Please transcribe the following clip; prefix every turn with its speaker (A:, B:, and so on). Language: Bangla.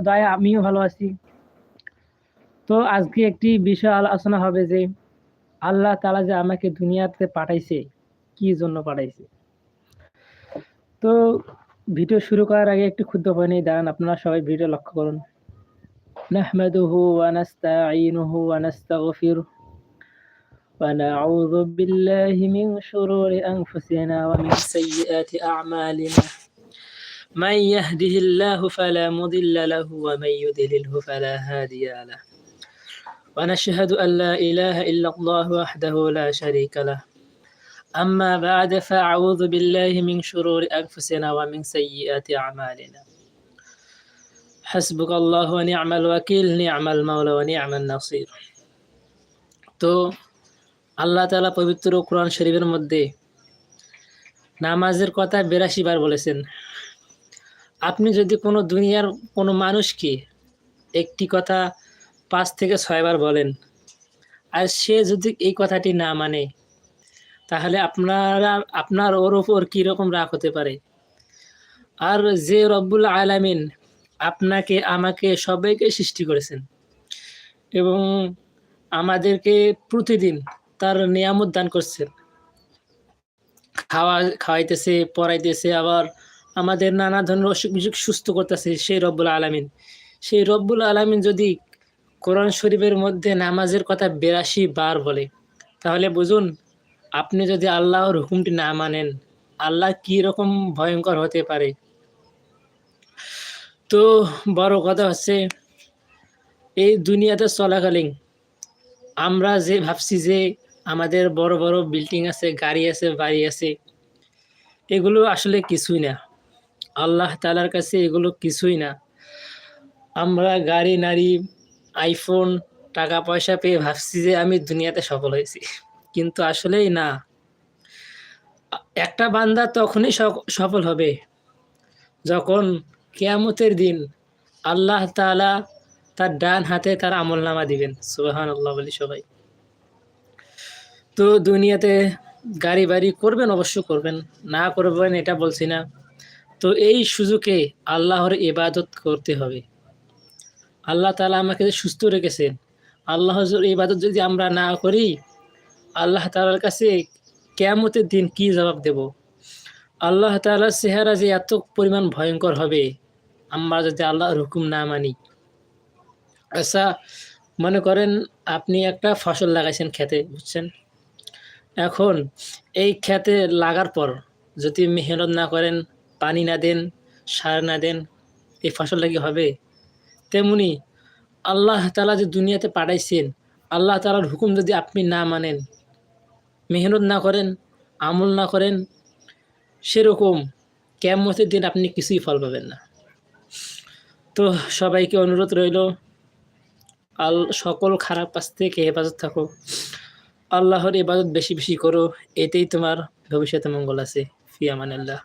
A: দয়া আমিও ভালো আছি তো আজকে একটি বিষয় আলোচনা হবে যে আল্লাহ তালা যে আমাকে দুনিয়াতে পাঠাইছে কি জন্য পাঠাইছে তো ভিডিও শুরু করার আগে একটু ক্ষুদ্র পয়েন্ট দাঁড়ান আপনারা সবাই ভিডিও লক্ষ্য করুন نحمده ونستعينه ونستغفره ونعوذ بالله من شرور أنفسنا ومن سيئات أعمالنا من يهده الله فلا مضل له ومن يضلله فلا هادي له ونشهد أن لا إله إلا الله وحده لا شريك له أما بعد فأعوذ بالله من شرور أنفسنا ومن سيئات أعمالنا حسبك الله ونعم الوكيل نعم المولى ونعم النصير তো আল্লাহ তালা পবিত্র কোরআন শরীফের মধ্যে নামাজের কথা বিরাশি বার বলেছেন আপনি যদি কোনো দুনিয়ার কোনো মানুষকে একটি কথা পাঁচ থেকে ছয়বার বলেন, আর সে যদি এই কথাটি না মানে তাহলে আপনারা, আপনার ওর ওপর কীরকম রাগ হতে পারে? আর যে রব্বুল আলামিন আপনাকে, আমাকে সবাইকে সৃষ্টি করেছেন এবং আমাদেরকে প্রতিদিন তার নিয়ামত দান করছেন। খাওয়া, খাওয়াইতেছে, পড়াইতেছে, আবার আমাদের নানা ধরনের অসুখ বিসুখ সুস্থ করতেছে সেই রব্বুল আলামিন। সেই রব্বুল আলামিন যদি কোরআন শরীফের মধ্যে নামাজের কথা বেরাশি বার বলে, তাহলে বুঝুন, আপনি যদি আল্লাহর হুকুমটি না মানেন, আল্লাহ কি রকম ভয়ঙ্কর হতে পারে? তো বড় কথা হচ্ছে, এই দুনিয়াতে চলাকালীন আমরা যে ভাবছি যে আমাদের বড় বড় বিল্ডিং আছে, গাড়ি আছে, বাড়ি আছে, এগুলো আসলে কিছুই না। আল্লাহ তালার কাছে এগুলো কিছুই না। আমরা গাড়ি, নারী আইফোন টাকা পয়সা পেয়ে ভাবছি যে আমি দুনিয়াতে সফল হয়েছি। কিন্তু আসলেই না। একটা বান্দা তখনই সফল হবে। যখন কেয়ামতের দিন আল্লাহ তালা তার ডান হাতে তার আমল নামা দিবেন। সুবাহান আল্লাহ বলি সবাই। তো দুনিয়াতে গাড়ি বাড়ি করবেন, অবশ্য করবেন। না করবেন এটা বলছি না। তো এই সুযোগে আল্লাহর ইবাদত করতে হবে। আল্লাহ তালা আমাকে যে সুস্থ রেখেছেন আল্লাহ ইবাদত যদি আমরা না করি, আল্লাহ তালার কাছে কেয়ামতের দিন কি জবাব দেব? আল্লাহ তালার চেহারা যে এত পরিমাণ ভয়ঙ্কর হবে, আমরা যদি আল্লাহর হুকুম না মানি। আচ্ছা মনে করেন আপনি একটা ফসল লাগাইছেন খেতে বুঝছেন? এখন এই খেতে লাগার পর যদি মেহনত না করেন পানি না দেন, সার না দেন, এই ফসলটা কি হবে? তেমনি আল্লাহ তালা যে দুনিয়াতে পাঠাইছেন, আল্লাহ তালার হুকুম যদি আপনি না মানেন, মেহনত না করেন, আমল না করেন, সেরকম কেমতের দিন আপনি কিছুই ফল পাবেন না। তো সবাইকে অনুরোধ রইল, আল, সকল খারাপ কাছ থেকে হেফাজত থাকো। আল্লাহর ইবাদত বেশি বেশি করো, এতেই তোমার ভবিষ্যতে মঙ্গল আছে। ফিয়ামান আল্লাহ